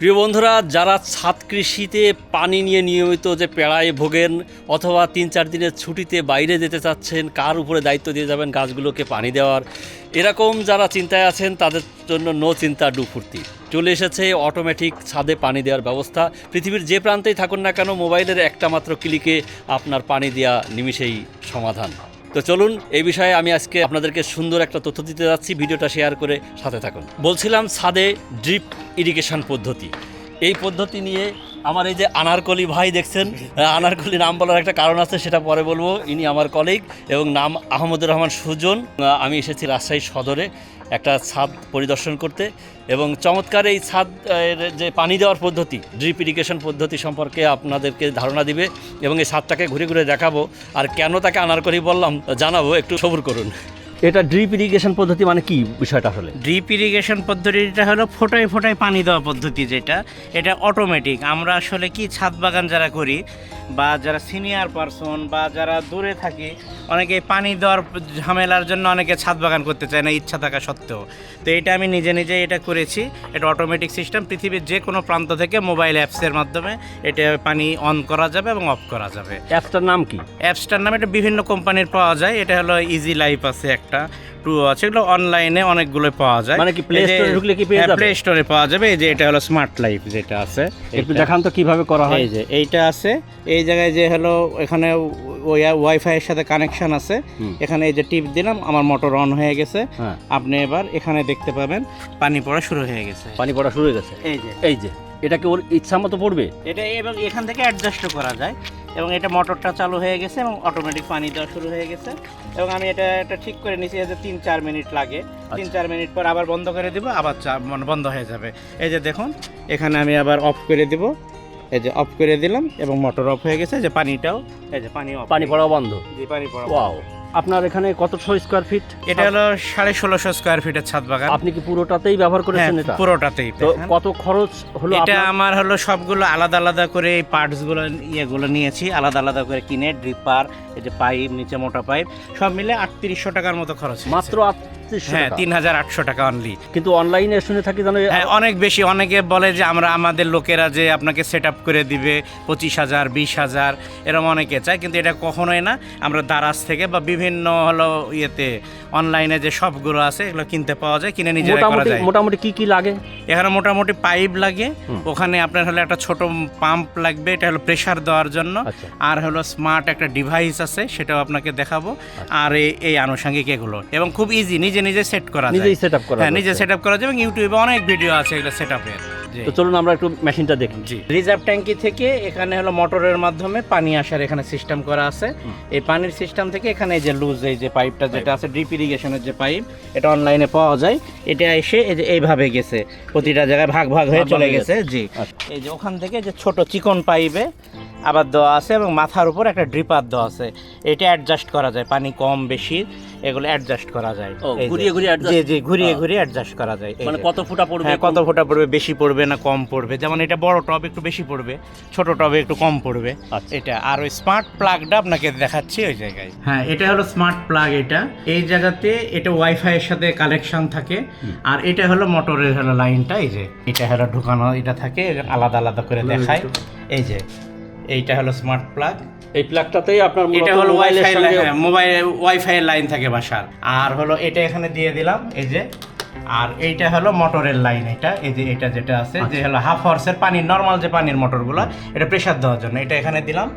প্রিয় বন্ধুরা, যারা ছাদ কৃষিতে পানি নিয়ে নিয়মিত যে পেড়ায় ভোগেন অথবা তিন চার দিনের ছুটিতে বাইরে যেতে চাচ্ছেন, কার উপরে দায়িত্ব দিয়ে যাবেন গাছগুলোকে পানি দেওয়ার? এরকম যারা চিন্তায় আছেন, তাদের জন্য নো চিন্তা, ডু ফুর্তি। চলে এসেছে অটোমেটিক ছাদে পানি দেওয়ার ব্যবস্থা। পৃথিবীর যে প্রান্তেই থাকুন না কেন, মোবাইলের একটা মাত্র ক্লিকে আপনার পানি দেওয়া নিমিষেই সমাধান। তো চলুন, এই বিষয়ে আমি আজকে আপনাদেরকে সুন্দর একটা তথ্য দিতে যাচ্ছি। ভিডিওটা শেয়ার করে সাথে থাকুন। বলছিলাম ছাদে ড্রিপ ইরিগেশন পদ্ধতি। এই পদ্ধতি নিয়ে আমার এই যে আনারকলি ভাই দেখছেন আনারকলি নাম বলার একটা কারণ আছে, সেটা পরে বলব। ইনি আমার কলিগ এবং নাম আহমদুর রহমান সুজন। আমি এসেছি রাজশাহী সদরে একটা ছাদ পরিদর্শন করতে এবং চমৎকার এই ছাদ যে পানি দেওয়ার পদ্ধতি ড্রিপ ইরিগেশন পদ্ধতি সম্পর্কে আপনাদেরকে ধারণা দিবে এবং এই ছাদটাকে ঘুরে ঘুরে দেখাবো। আর কেন তাকে আনারকলি বললাম, জানাব, একটু সবুর করুন। এটা ড্রিপ ইরিগেশন পদ্ধতি মানে কি বিষয়টা হলে ড্রিপ ইরিগেশন পদ্ধতিটা হলো ফোটায় ফোটায় পানি দেওয়া পদ্ধতি যেটা। এটা অটোমেটিক আমরা আসলে কি ছাদ বাগান যারা করি বা যারা সিনিয়র পারসন বা যারা দূরে থাকি অনেকে পানি দেওয়ার ঝামেলার জন্য অনেকে ছাদ বাগান করতে চায় না ইচ্ছা থাকা সত্ত্বেও। তো এটা আমি নিজে নিজে এটা করেছি। এটা অটোমেটিক সিস্টেম পৃথিবীর যে কোনো প্রান্ত থেকে মোবাইল অ্যাপসের মাধ্যমে এটা পানি অন করা যাবে এবং অফ করা যাবে। অ্যাপসটার নাম কি? অ্যাপসটার নাম এটা বিভিন্ন কোম্পানির পাওয়া যায়। এটা হলো ইজি লাইফ আছে একটা। টু আছে এগুলো অনলাইনে অনেকগুলো পাওয়া যায়। মানে কি Store এ ঢুকলে কি পেয়ে যাবে? প্লে স্টোরে পাওয়া যাবে এই যে এটা হলো স্মার্ট লাইফ যেটা আছে। একটু দেখান তো কীভাবে করা হয়। এই যে এইটা আছে। এই জায়গায় যে হলো এখানে ওই ওয়াইফাই এর সাথে কানেকশন আছে। এখানে এই যে টিপ দিলাম আমার মোটর অন হয়ে গেছে। হ্যাঁ। আপনি এবার এখানে দেখতে পাবেন পানি পড়া শুরু হয়ে গেছে। পানি পড়া শুরু হয়ে গেছে। এই যে। এই যে এটা কি ওর ইচ্ছা মতো পড়বে? এটা এবং এখান থেকে অ্যাডজাস্ট করা যায়। এবং এটা মোটরটা চালু হয়ে গেছে এবং অটোমেটিক পানি দেওয়া শুরু হয়ে গেছে। এবং আমি এটা এটা ঠিক করে নিয়েছি যে তিন চার মিনিট লাগে। তিন চার মিনিট পর আবার বন্ধ করে দিব আবার চা- মানে বন্ধ হয়ে যাবে। এই যে দেখুন এখানে আমি আবার অফ করে দিব। এই যে অফ করে দিলাম এবং মোটর অফ হয়ে গেছে। যে পানিটাও এই যে পানি পানি পড়া বন্ধ। জি পানি পড়া ওয়াও আপনার এখানে কতশো স্কোয়ার ফিট এটা হলো সাড়ে ষোলোশো স্কোয়ার ফিটের ছাদ বাগান। আপনি কি পুরোটাতেই ব্যবহার হ্যাঁ করেছেন এটা? পুরোটাতেই তো কত খরচ হলো এটা আমার হলো সবগুলো আলাদা আলাদা করে এই পার্টসগুলো ইয়েগুলো নিয়েছি আলাদা আলাদা করে কিনে ড্রিপার এই যে পাইপ নিচে মোটা পাইপ সব মিলে আটত্রিশশো টাকার মতো খরচ মাত্র হ্যাঁ তিন হাজার আটশো টাকা অনলি কিন্তু অনলাইনে শুনে থাকি জানো হ্যাঁ অনেক বেশি। অনেকে বলে যে আমরা আমাদের লোকেরা যে আপনাকে সেট আপ করে দিবে পঁচিশ হাজার বিশ হাজার এরকম অনেকে চায় কিন্তু এটা কখনোই না। আমরা দারাজ থেকে বা বিভিন্ন হলো ইয়েতে অনলাইনে যে সবগুলো আছে এগুলো কিনতে পাওয়া যায় কিনে নিজেরা করা মোটামুটি যায়। মোটামুটি কি কি লাগে? এখানে মোটামুটি পাইপ লাগে ওখানে আপনার হলো একটা ছোট পাম্প লাগবে এটা হলো প্রেসার দেওয়ার জন্য। আচ্ছা। আর হলো স্মার্ট একটা ডিভাইস আছে সেটাও আপনাকে দেখাবো। আর এই এই আনুষঙ্গিক এগুলো। এবং খুব ইজি নিজে নিজে নিজে সেট করা নিজেই সেট আপ করা হ্যাঁ নিজে সেট আপ করা যায় এবং ইউটিউবে অনেক ভিডিও আছে এগুলো সেট আপের তো চলুন আমরা একটু মেশিনটা দেখি। জি। রিজার্ভ ট্যাঙ্কি থেকে এখানে হলো মোটরের মাধ্যমে পানি আসার এখানে সিস্টেম করা আছে। এই পানির সিস্টেম থেকে এখানে এই যে লুজ এই যে পাইপটা যেটা আছে ড্রিপ ইরিগেশনের যে পাইপ এটা অনলাইনে পাওয়া যায়। এটা এসে এই যে এইভাবে গেছে। প্রতিটা জায়গায় ভাগ ভাগ হয়ে চলে গেছে। জি। আচ্ছা। এই যে ওখান থেকে যে ছোট চিকন পাইপে আবার দেওয়া আছে এবং মাথার উপর একটা ড্রিপার দেওয়া আছে। এটা অ্যাডজাস্ট করা যায়। পানি কম বেশি। এগুলো অ্যাডজাস্ট করা যায়। ঘুরিয়ে ঘুরিয়ে জি জি ঘুরিয়ে ঘুরিয়ে অ্যাডজাস্ট করা যায় মানে কত ফুটা পড়বে হ্যাঁ কত ফোঁটা পড়বে বেশি পড়বে না কম পড়বে? যেমন এটা বড় টব একটু বেশি পড়বে ছোট টবে একটু কম পড়বে। আচ্ছা। এটা আর ওই স্মার্ট প্লাগটা আপনাকে দেখাচ্ছি ওই জায়গায়। হ্যাঁ এটা হলো স্মার্ট প্লাগ এটা। এই জায়গাতে এটা ওয়াইফাই এর সাথে কানেকশন থাকে। আর এটা হলো মোটরের হলো লাইনটা এই যে। এটা হলো ঢুকানো এটা থাকে আলাদা আলাদা করে দেখায়। এই যে এইটা হলো স্মার্ট প্লাগ এই প্লাগটাতেই আপনার এটা হলো ওয়াইফাই মোবাইল ওয়াইফাই লাইন থাকে বাসার। আর হলো এটা এখানে দিয়ে দিলাম এই যে। আর এইটা হলো মোটরের লাইন এটা এই যে এটা যেটা আছে আচ্ছা। যে হলো হাফ হর্সের পানি নর্মাল যে পানির মোটরগুলো এটা প্রেশার দেওয়ার জন্য। এটা এখানে দিলাম।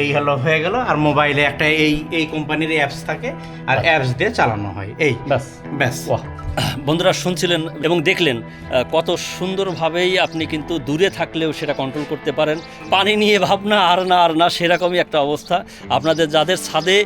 এই হলো হয়ে গেল। আর মোবাইলে একটা এই এই কোম্পানির অ্যাপস থাকে আর আচ্ছা। অ্যাপস দিয়ে চালানো হয়। এই ব্যাস। ব্যাস। বন্ধুরা শুনছিলেন এবং দেখলেন কত সুন্দরভাবেই আপনি কিন্তু দূরে থাকলেও সেটা কন্ট্রোল করতে পারেন। পানি নিয়ে ভাবনা আর না আর না সেরকমই একটা অবস্থা। আপনাদের যাদের ছাদে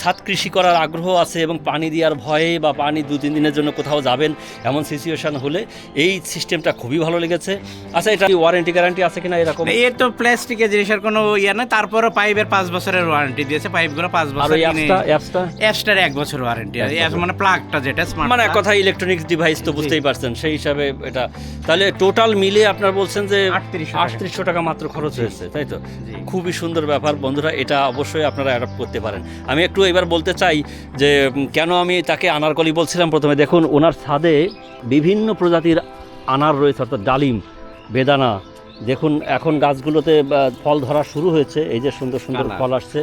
ছাদ কৃষি করার আগ্রহ আছে এবং পানি দেওয়ার ভয়ে বা পানি দু তিন দিনের জন্য কোথাও যাবেন এমন সিচুয়েশন হলে এই সিস্টেমটা খুবই ভালো লেগেছে। আচ্ছা এটা ওয়ারেন্টি গ্যারান্টি আছে কিনা এরকম? এ তো প্লাস্টিকের জিনিসের কোনো ইয়ে না তারপরও পাইপের পাঁচ বছরের ওয়ারেন্টি দিয়েছে পাইপগুলো পাঁচ বছর অ্যাপসটা অ্যাপসটা অ্যাপসটার এক বছর ওয়ারেন্টি মানে প্লাগটা যেটা মানে এক কথা ইলেকট্রনিক্স ডিভাইস তো বুঝতেই পারছেন সেই হিসাবে এটা। তাহলে টোটাল মিলে আপনার বলছেন যে 3800 টাকা। আটত্রিশশো টাকা মাত্র খরচ হয়েছে তাই তো? খুবই সুন্দর ব্যাপার বন্ধুরা এটা অবশ্যই আপনারা অ্যাডাপ্ট করতে পারেন। আমি একটু এবার বলতে চাই যে কেন আমি তাকে আনারকলি বলছিলাম প্রথমে? দেখুন ওনার ছাদে বিভিন্ন প্রজাতির আনার রয়েছে অর্থাৎ ডালিম বেদানা। দেখুন এখন গাছগুলোতে ফল ধরা শুরু হয়েছে এই যে সুন্দর সুন্দর ফল আসছে।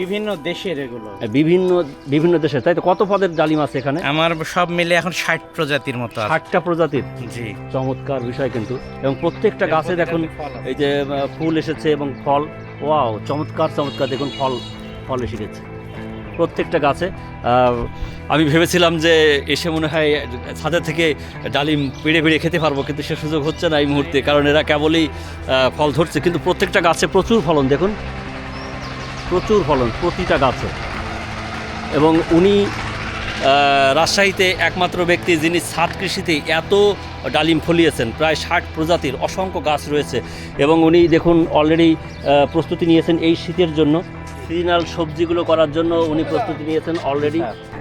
বিভিন্ন দেশের এগুলো। বিভিন্ন বিভিন্ন দেশে তাই তো? কত পদের ডালিম আছে এখানে? আমার সব মিলে এখন ষাট প্রজাতির মতো ষাটটা প্রজাতির? জি। চমৎকার বিষয় কিন্তু। এবং প্রত্যেকটা গাছে দেখুন এই যে ফুল এসেছে এবং ফল ওয়াও চমৎকার চমৎকার দেখুন ফল ফল এসে গেছে। প্রত্যেকটা গাছে আমি ভেবেছিলাম যে এসে মনে হয় ছাদের থেকে ডালিম পেড়ে পেড়ে খেতে পারব কিন্তু সে সুযোগ হচ্ছে না এই মুহূর্তে কারণ এরা কেবলই ফল ধরছে। কিন্তু প্রত্যেকটা গাছে প্রচুর ফলন দেখুন। প্রচুর ফলন প্রতিটা গাছে। এবং উনি রাজশাহীতে একমাত্র ব্যক্তি যিনি ছাদ কৃষিতে এত ডালিম ফলিয়েছেন প্রায় ষাট প্রজাতির অসংখ্য গাছ রয়েছে। এবং উনি দেখুন অলরেডি প্রস্তুতি নিয়েছেন এই শীতের জন্য। সিজনাল সবজিগুলো করার জন্য উনি প্রস্তুতি নিয়েছেন অলরেডি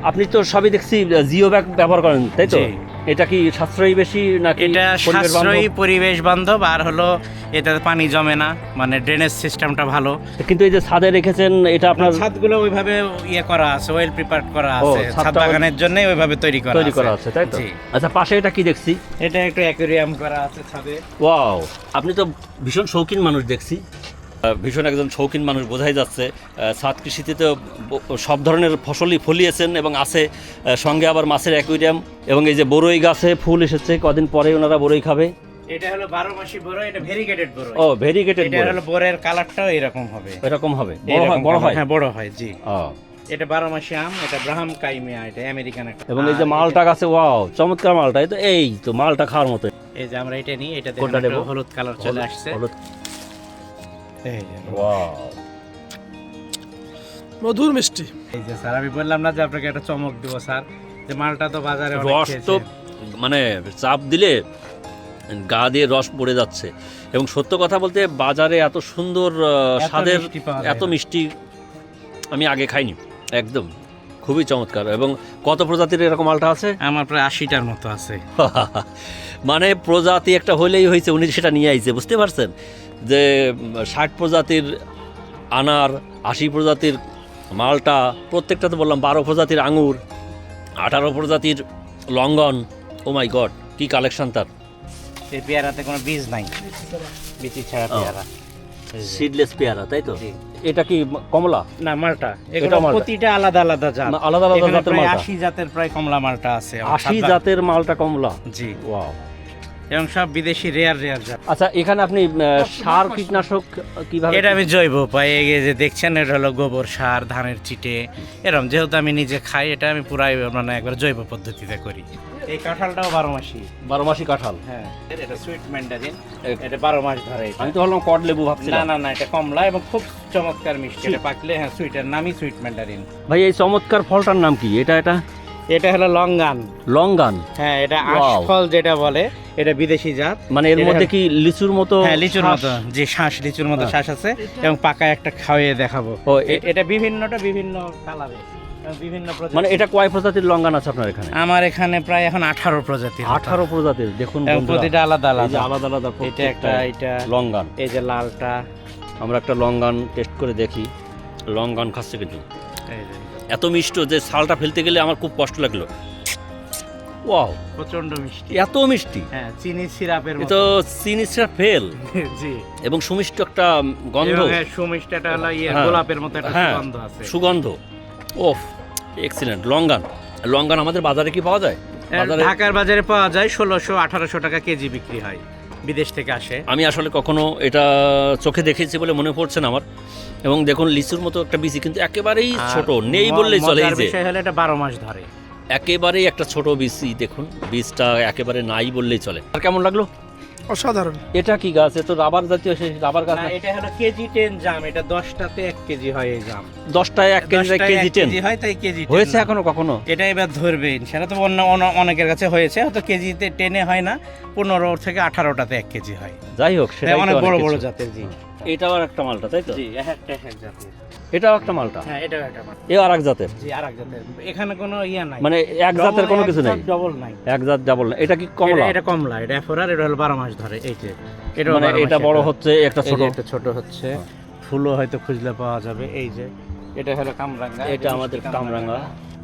আপনি তো সবই দেখছি জিও ব্যাগ ব্যবহার করেন তাই তো। এটা কি সাশ্রয়ী বেশি নাকি এটা সাশ্রয়ী পরিবেশ বান্ধব আর হলো এটাতে পানি জমে না মানে ড্রেনেজ সিস্টেমটা ভালো। কিন্তু এই যে ছাদে রেখেছেন এটা আপনার ছাদগুলো ওইভাবে ইয়ে করা আছে ওয়েল প্রিপেয়ার করা আছে ছাদ বাগানের জন্য ওইভাবে তৈরি করা তৈরি করা আছে। তাই তো? আচ্ছা পাশে এটা কি দেখছি? এটা একটা অ্যাকুরিয়াম করা আছে ছাদে। ওয়াও আপনি তো ভীষণ শৌখিন মানুষ দেখছি। ভীষণ একজন শৌখিন মানুষ বোঝাই যাচ্ছে। ছাদ কৃষিতে তো সব ধরনের ফসলই ফলিয়েছেন এবং আছে সঙ্গে আবার মাছের অ্যাকুইরিয়াম এবং এই যে বড়ই গাছে ফুল এসেছে কদিন পরে ওনারা বড়ই খাবে? এটা হলো বারো মাসি বড় এটা ভেরিগেটেড বড় ও ভেরিগেটেড এটা হলো বড়ের কালারটাও এরকম হবে। এরকম হবে? বড় হয় বড় হয়? হ্যাঁ বড় হয় জি। ও, এটা বারো মাসি আম এটা ব্রাহাম কাইমিয়া এটা আমেরিকান একটা এবং এই যে মালটা গাছে ওয়াও চমৎকার মালটা। এই তো এই তো মালটা খাওয়ার মতো। এই যে আমরা এটা নিই এটা দেখুন হলুদ কালার চলে আসছে। হলুদ এই যে, ওয়াও মধুর মিষ্টি। এই যে স্যার আমি বললাম না যে আপনাকে একটা চমক দেবো স্যার যে মালটা তো বাজারে রস তো মানে চাপ দিলে গা দিয়ে রস পড়ে যাচ্ছে। এবং সত্য কথা বলতে বাজারে এত সুন্দর স্বাদের এত মিষ্টি আমি আগে খাইনি একদম। খুবই চমৎকার। এবং কত প্রজাতির এরকম মালটা আছে? আমার প্রায় আশিটার মতো আছে। মানে প্রজাতি একটা হলেই হয়েছে উনি সেটা নিয়ে আইছে বুঝতে পারছেন? যে ষাট প্রজাতির আনার আশি প্রজাতির মালটা প্রত্যেকটা তো বললাম বারো প্রজাতির আঙুর আঠারো প্রজাতির লঙ্ঘন ও মাই গড কি কালেকশন তার। এই পেয়ারাতে কোনো বীজ নাই। বিচি ছাড়া পেয়ারা। সিডলেস পেয়ারা তাই তো? এটা কি কমলা? না মালটা। এটা এগুলো প্রতিটা আলাদা আলাদা জাত। আলাদা আলাদা জাতের প্রায় মালটা? আশি জাতের প্রায় কমলা মালটা আছে। আমার আশি সাত- জাতের মালটা কমলা? জি। ওয়াও এবং সব বিদেশি রেয়ার রেয়ার জাত। আচ্ছা এখানে আপনি সার কীটনাশক কীভাবে এটা আমি জৈব উপায়ে এই যে দেখছেন এটা হলো গোবর সার ধানের চিটে এরকম যেহেতু আমি নিজে খাই এটা আমি পুরাই মানে একবার জৈব পদ্ধতিতে করি। এই কাঁঠালটাও বারো মাসি। বারো মাসি কাঁঠাল? হ্যাঁ। এটা সুইট ম্যান্ডারিন এটা বারো মাস ধরে আমি তো ভাবলাম কট লেবু না ভাবছিলাম। না না এটা কমলা এবং খুব চমৎকার মিষ্টি। এটা পাকলে হ্যাঁ সুইটের নামই সুইট ম্যান্ডারিন ভাই এই চমৎকার ফলটার নাম কি? এটা এটা? এটা হলো লঙ্গান লঙ্গান হ্যাঁ এটা. আশফল যেটা বলে এটা বিদেশি জাত। মানে এর মধ্যে কি লিচুর মতো হ্যাঁ লিচুর মতো যে শ্বাস লিচুর মতো হ্যাঁ। শ্বাস আছে এবং পাকা একটা খাওয়িয়ে দেখাবো। ও, এটা বিভিন্নটা বিভিন্ন কালারে বিভিন্ন মানে এটা কয় প্রজাতির লঙ্গান আছে আপনার এখানে? আমার এখানে প্রায় এখন আঠারো প্রজাতির আঠারো প্রজাতির দেখুন প্রতিটা আলাদা আলাদা। আলাদা আলাদা এটা একটা এটা লঙ্গান এই যে লালটা। আমরা একটা লঙ্গান টেস্ট করে দেখি। লঙ্গান খাচ্ছে কিন্তু। এত মিষ্ট যে ছালটা ফেলতে গেলে আমার খুব কষ্ট লাগল। ওয়াও প্রচণ্ড মিষ্টি। এত মিষ্টি? হ্যাঁ চিনি সিরাপের মতো তো চিনি সিরাপ ফেল। জি। এবং সুমিষ্ট একটা গন্ধ। হ্যাঁ, সুমিষ্টিটা হলো ইয়ে হ্যাঁ। গোলাপের মতো একটা হ্যাঁ সুগন্ধ আছে। সুগন্ধ। ওফ এক্সিলেন্ট। লঙ্গান। লঙ্গান আমাদের বাজারে কি পাওয়া যায়? বাজারে ঢাকার বাজারে পাওয়া যায় ষোলোশো আঠারোশো টাকা কেজি বিক্রি হয়। বিদেশ থেকে আসে। আমি আসলে কখনো এটা চোখে দেখেছি বলে মনে পড়ছে না আমার। এবং দেখুন লিচুর মতো একটা বিচি কিন্তু একেবারেই ছোট নেই বললেই চলে এই যে। বিষয় হলো এটা বারো মাস ধরে। একেবারেই একটা ছোট বিচি দেখুন বীজটা একেবারে নাই বললেই চলে। আর কেমন লাগল? অসাধারণ। এটা কি গাছ? এ তো রাবার জাতীয় সেই রাবার গাছ না? এটা হলো কেজি টেন জাম এটা দশটাতে এক কেজি হয় এই জাম। দশটায় এক কেজি দশটায় কেজি এক টেন হয় তাই কেজি 10 হয়েছে এখনও কখনো? এটা এবার ধরবে সেটা তো অন্য অনেকের কাছে হয়েছে হয়তো কেজিতে টেনে হয় না পনেরো থেকে আঠারোটাতে এক কেজি হয়। যাই হোক সেটা অনেক বড় বড় জাতের জি এটাও আর একটা মালটা তাই তো? জি একটা এক জাতের। এটাও একটা মালটা? হ্যাঁ এটাও একটা মাল। এ আর এক জাতের? জি আর এক জাতের। এখানে কোনো ইয়া নাই। মানে এক জাতের কোনো কিছু নেই? ডবল নাই। এক জাত ডাবল না এটা কি কমলা? এটা- কমলা এটা এফোরার এটা হলো বারো মাস ধরে এই যে। এটা মানে এটা বড় হচ্ছে একটা ছোট? একটা ছোট হচ্ছে। ফুলও হয়তো খুঁজলে পাওয়া যাবে এই যে। এটা হলো কামরাঙ্গা এটা আমাদের কামরাঙ্গা।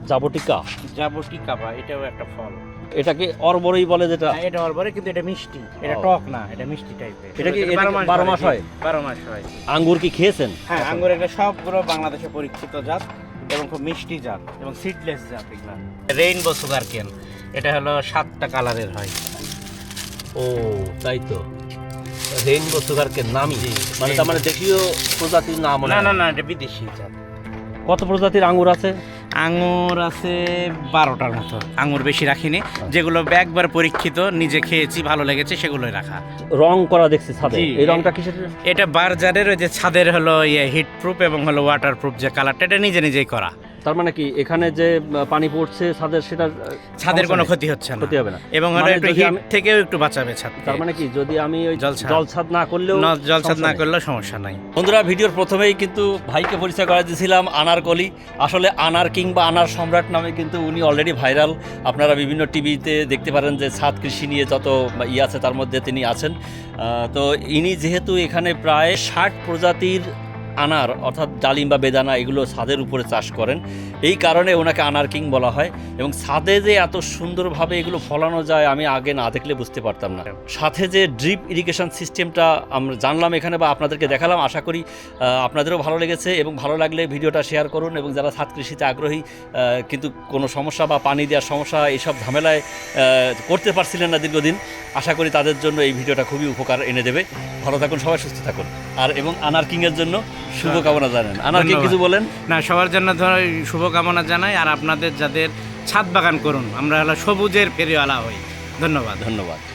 জাবটিকা? যাবটি কাবা এটাও একটা ফল। এটাকে অরবরই বলে যেটা? হ্যাঁ, এটা অরবরে কিন্তু এটা মিষ্টি। এটা টক না এটা মিষ্টি টাইপের। এটা কি- বারো মাস হয়? বারো মাস হয়। আঙ্গুর কি খেয়েছেন? হ্যাঁ আঙ্গুর এটা সবগুলো বাংলাদেশে পরীক্ষিত জাত এবং খুব মিষ্টি জাত এবং সিডলেস জাত এগুলা। রেইনবো সুগার কেন এটা হলো সাতটা কালারের হয়। ও তাই তো। রেইনবো সুগার কে নামই মানে তার মানে দেশীয় প্রজাতির নাম না না না এটা বিদেশি জাত। কত প্রজাতির আঙ্গুর আছে? আঙুর আছে বারোটার মতো। আঙুর বেশি রাখিনি। যেগুলো একবার পরীক্ষিত নিজে খেয়েছি ভালো লেগেছে সেগুলোই রাখা। রং করা দেখছি ছাদে। এই রংটা কিসের? এটা বার্জারের ওই যে ছাদের হলো ইয়ে হিট প্রুফ এবং হলো ওয়াটার প্রুফ যে কালারটা এটা নিজে নিজেই করা। তার মানে কি এখানে যে পানি পড়ছে ছাদের সেটা ছাদের কোনো ক্ষতি হচ্ছে না। ক্ষতি হবে না। এবং মানে একটু হিট থেকেও একটু বাঁচাবে ছাদ তার মানে কি যদি আমি ওই জলছাদ। জলছাদ না করলেও জলছাদ না। করলেও সমস্যা নাই। বন্ধুরা ভিডিওর প্রথমেই কিন্তু ভাইকে পরিচয় করে দিয়েছিলাম আনার কলি। আসলে আনার কিং বা আনার সম্রাট নামে কিন্তু উনি অলরেডি ভাইরাল আপনারা বিভিন্ন টিভিতে দেখতে পারেন যে ছাদ কৃষি নিয়ে যত ই আছে তার মধ্যে তিনি আছেন। তো ইনি যেহেতু এখানে প্রায় ষাট প্রজাতির আনার, অর্থাৎ ডালিম বা বেদানা, এগুলো ছাদের উপরে চাষ করেন। এই কারণে ওনাকে আনার কিং বলা হয় এবং ছাদে যে এত সুন্দরভাবে এগুলো ফলানো যায়, আমি আগে না দেখলে বুঝতে পারতাম না। সাথে যে ড্রিপ ইরিগেশন সিস্টেমটা আমরা জানলাম এখানে বা আপনাদেরকে দেখালাম, আশা করি আপনাদেরও ভালো লেগেছে এবং ভালো লাগলে ভিডিওটা শেয়ার করুন এবং যারা ছাদ কৃষিতে আগ্রহী কিন্তু কোনো সমস্যা বা পানি দেওয়ার সমস্যা এইসব ঝামেলায় করতে পারছিলেন না দীর্ঘদিন, আশা করি তাদের জন্য এই ভিডিওটা খুবই উপকার এনে দেবে। ভালো থাকুন সবাই, সুস্থ থাকুন। আর এবং আনার কিংয়ের জন্য শুভকামনা জানেন। আনার কিং কিছু বলেন? না সবার জন্য ধরো শুভকামনা জানাই আর আপনাদের যাদের ছাদ বাগান করুন আমরা হলো সবুজের ফেরিওয়ালা হই। ধন্যবাদ। ধন্যবাদ।